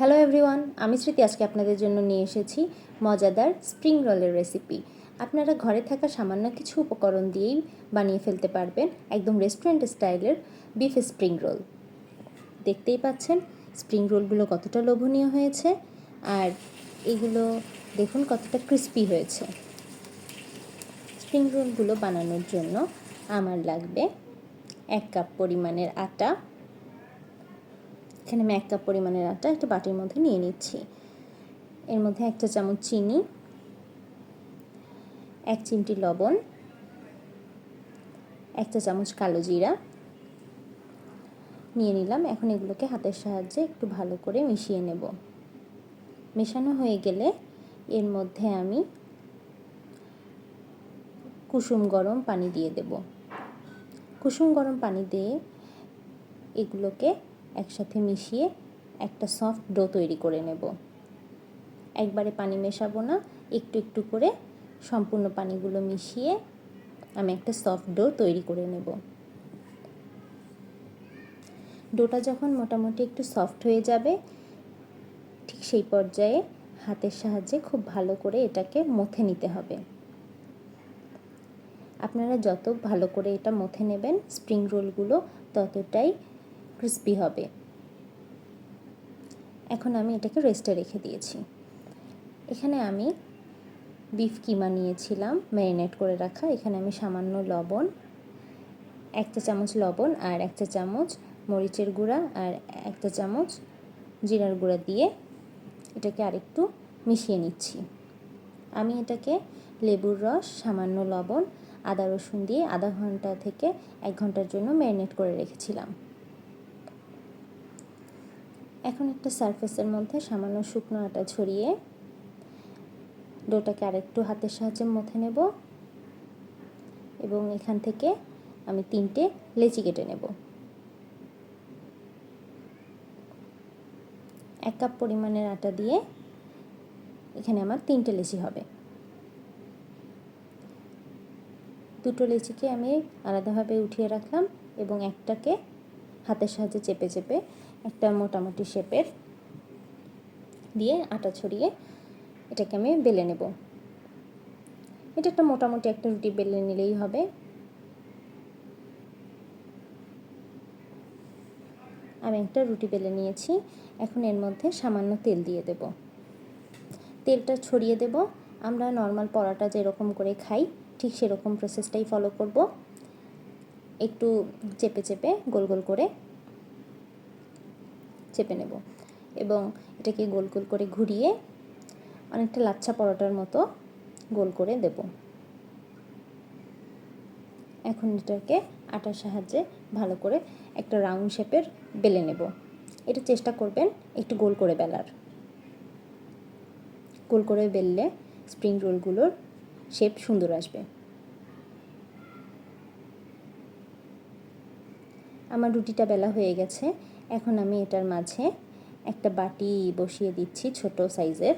Hello everyone আমি স্মৃতি, আজকে আপনাদের জন্য নিয়ে এসেছি মজাদার স্প্রিং রোলের রেসিপি আপনারা ঘরে থাকা সামান্য কিছু উপকরণ দিয়েই বানিয়ে ফেলতে পারবেন একদম রেস্টুরেন্ট স্টাইলের বিফ স্প্রিং রোল দেখতেই পাচ্ছেন স্প্রিং রোলগুলো কতটা লোভনীয় হয়েছে, আর এগুলো দেখুন কতটা ক্রিস্পি হয়েছে। স্প্রিং রোলগুলো বানানোর জন্য আমার লাগবে এক কাপ পরিমাণের আটা এখানে আমি এক কাপ পরিমাণের আটা একটা বাটির মধ্যে নিয়ে নিচ্ছি। এর মধ্যে একটা চামচ চিনি, এক চিমটি লবণ, একটা চামচ কালো জিরা নিয়ে নিলাম। এখন এগুলোকে হাতের সাহায্যে একটু ভালো করে মিশিয়ে নেব। মেশানো হয়ে গেলে এর মধ্যে আমি কুসুম গরম পানি দিয়ে দেব। কুসুম গরম পানি দিয়ে এগুলোকে একসাথে মিশিয়ে একটা সফট ডো তৈরি করে নেব। একবারে পানি মেশাবো না, একটু একটু করে সম্পূর্ণ পানিগুলো মিশিয়ে আমি একটা সফট ডো তৈরি করে নেব। ডোটা যখন মোটামুটি একটু সফট হয়ে যাবে, ঠিক সেই পর্যায়ে হাতের সাহায্যে খুব ভালো করে এটাকে মথে নিতে হবে। আপনারা যত ভালো করে এটা মথে নেবেন স্প্রিং রোলগুলো ততটাই ক্রিস্পি হবে। এখন আমি এটাকে রেস্টে রেখে দিয়েছি। এখানে আমি বিফ কিমা নিয়েছিলাম ম্যারিনেট করে রাখা। এখানে আমি সামান্য লবণ একটা চামচ লবণ আর একটা চামচ মরিচের গুঁড়া আর একটা চামচ জিরার গুঁড়া দিয়ে এটাকে আরেকটু মিশিয়ে নিচ্ছি। আমি এটাকে লেবুর রস, সামান্য লবণ, আদা রসুন দিয়ে আধা ঘণ্টা থেকে এক ঘণ্টার জন্য ম্যারিনেট করে রেখেছিলাম। এখন একটা সারফেসের মধ্যে সামান্য শুকনো আটা ছড়িয়ে ডোটাকে আরেকটু হাতের সাহায্যে মথে নেব এবং এখান থেকে আমি তিনটে লেচি কেটে নেব। এক কাপ পরিমাণের আটা দিয়ে এখানে আমার তিনটে লেচি হবে। দুটো লেচিকে আমি আলাদাভাবে উঠিয়ে রাখলাম এবং একটাকে হাতের সাহায্যে চেপে চেপে একটা মোটামুটি শেপের দিয়ে আটা ছড়িয়ে এটাকে আমি বেলে নেব। এটা একটা মোটামুটি একটা রুটি বেলে নিলেই হবে। আমি একটা রুটি বেলে নিয়েছি। এখন এর মধ্যে সামান্য তেল দিয়ে দেব। তেলটা ছড়িয়ে দেব। আমরা নর্মাল পরোটা যেরকম করে খাই, ঠিক সেরকম প্রসেসটাই ফলো করব। একটু চেপে চেপে গোল গোল করে চেপে নেব। এবং এটাকে গোল গোল করে ঘুরিয়ে অনেকটা লাচ্ছা পরোটার মতো গোল করে দেব। এখন এটাকে আটার সাহায্যে ভালো করে একটা রাউন্ড শেপের বেলে নেব। এটা চেষ্টা করবেন একটু গোল করে বেলার। গোল করে বেললে স্প্রিং রোলগুলোর শেপ সুন্দর আসবে। আমার রুটিটা বেলা হয়ে গেছে। এখন আমি এটার মাঝে একটা বাটি বসিয়ে দিচ্ছি ছোট সাইজের।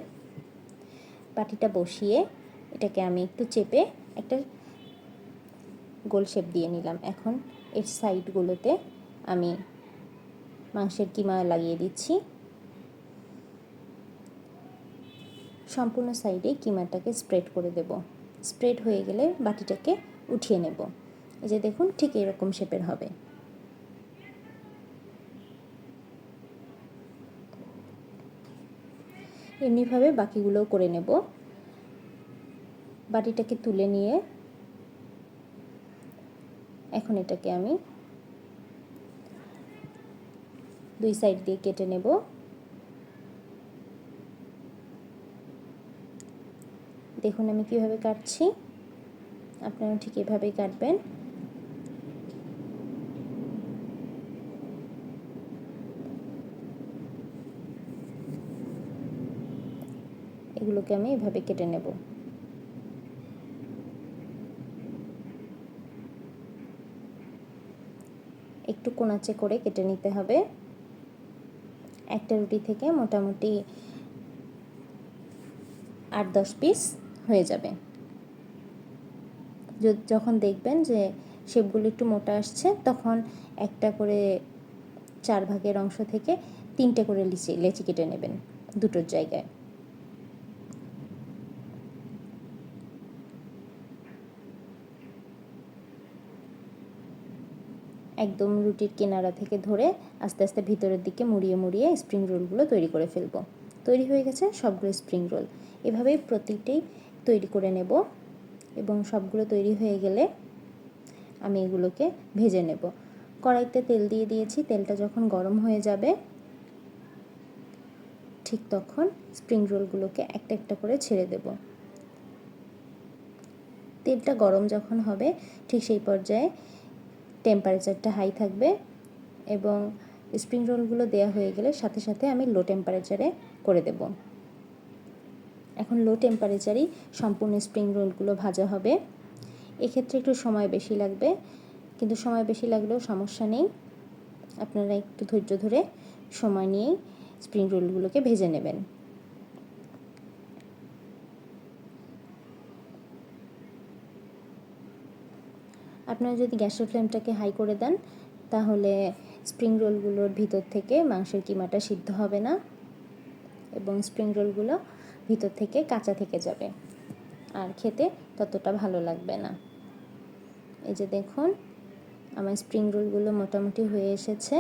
বাটিটা বসিয়ে এটাকে আমি একটু চেপে একটা গোল শেপ দিয়ে নিলাম। এখন এর সাইডগুলোতে আমি মাংসের কিমা লাগিয়ে দিচ্ছি। সম্পূর্ণ সাইডে কিমাটাকে স্প্রেড করে দেব। স্প্রেড হয়ে গেলে বাটিটাকে উঠিয়ে নেব। এই যে দেখুন, ঠিক এরকম শেপের হবে। এমনিভাবে বাকিগুলোও করে নেব। বাটিটাকে তুলে নিয়ে এখন এটাকে আমি দুই সাইড দিয়ে কেটে নেব। দেখুন আমি কীভাবে কাটছি। আপনারা ঠিক এভাবেই কাটবেন। এগুলোকে আমি এভাবে কেটে নেব। একটু কোনাচে করে কেটে নিতে হবে। একটা রুটি থেকে মোটামুটি আট দশ পিস হয়ে যাবে। যখন দেখবেন যে শেপগুলো একটু মোটা আসছে, তখন একটা করে চার ভাগের অংশ থেকে তিনটে করে লিচি, লেচি কেটে নেবেন দুটোর জায়গায়। একদম রুটির কিনারা থেকে ধরে আস্তে আস্তে ভিতরের দিকে মুড়িয়ে মুড়িয়ে স্প্রিং রোলগুলো তৈরি করে ফেলব। তৈরি হয়ে গেছে সবগুলো স্প্রিং রোল এভাবেই প্রতিটি তৈরি করে নেব এবং সবগুলো তৈরি হয়ে গেলে আমি এগুলোকে ভেজে নেব। কড়াইতে তেল দিয়ে দিয়েছি, তেলটা যখন গরম হয়ে যাবে, ঠিক তখন স্প্রিং রোলগুলোকে একটা একটা করে ছেড়ে দেব। তেলটা গরম যখন হবে, ঠিক সেই পর্যায়ে টেম্পারেচারটা হাই থাকবে এবং স্প্রিং রোলগুলো দেওয়া হয়ে গেলে সাথে সাথে আমি লো টেম্পারেচারে করে দেব। এখন লো টেম্পারেচারেই সম্পূর্ণ স্প্রিং রোলগুলো ভাজা হবে। এক্ষেত্রে একটু সময় বেশি লাগবে, কিন্তু সময় বেশি লাগলেও সমস্যা নেই। আপনারা একটু ধৈর্য ধরে সময় নিয়েই স্প্রিং রোলগুলোকে ভেজে নেবেন। আপনারা যদি গ্যাসের ফ্লেমটাকে হাই করে দেন, তাহলে স্প্রিং রোলগুলোর ভিতর থেকে মাংসের কিমাটা সিদ্ধ হবে না এবং স্প্রিং রোলগুলো ভিতর থেকে কাঁচা থেকে যাবে। আর খেতে ততটা ভালো লাগবে না। এই যে দেখুন, আমার স্প্রিং রোলগুলো মোটামুটি হয়ে এসেছে।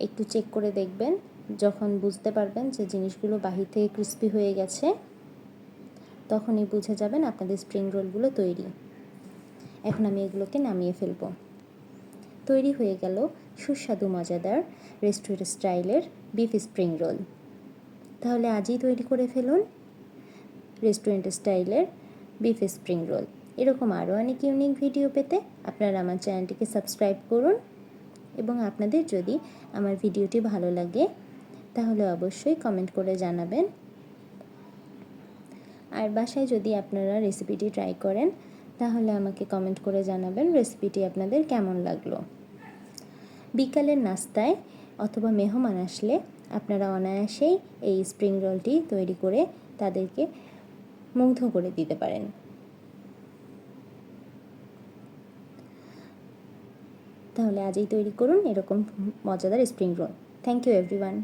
একটু চেক করে দেখবেন, যখন বুঝতে পারবেন যে জিনিসগুলো বাহির থেকে ক্রিস্পি হয়ে গেছে। তখনই বুঝে যাবেন আপনাদের স্প্রিং রোলগুলো তৈরি। এখন আমি এগুলোকে নামিয়ে ফেলব। তৈরি হয়ে গেল সুস্বাদু, মজাদার রেস্টুরেন্ট স্টাইলের বিফ স্প্রিং রোল তাহলে আজই তৈরি করে ফেলুন রেস্টুরেন্ট স্টাইলের বিফ স্প্রিং রোল এরকম আরও অনেক ইউনিক ভিডিও পেতে আপনারা আমার চ্যানেলটিকে সাবস্ক্রাইব করুন এবং আপনাদের যদি আমার ভিডিওটি ভালো লাগে, তাহলে অবশ্যই কমেন্ট করে জানাবেন। আর বাসায় যদি আপনারা রেসিপিটি ট্রাই করেন, তাহলে আমাকে কমেন্ট করে জানাবেন রেসিপিটি আপনাদের কেমন লাগল। বিকালের নাস্তায় অথবা মেহমান আসলে আপনারা অনায়াসেই এই স্প্রিং রোলটি তৈরি করে তাদেরকে মুগ্ধ করে দিতে পারেন। তাহলে আজই তৈরি করুন এরকম মজাদার spring roll thank you everyone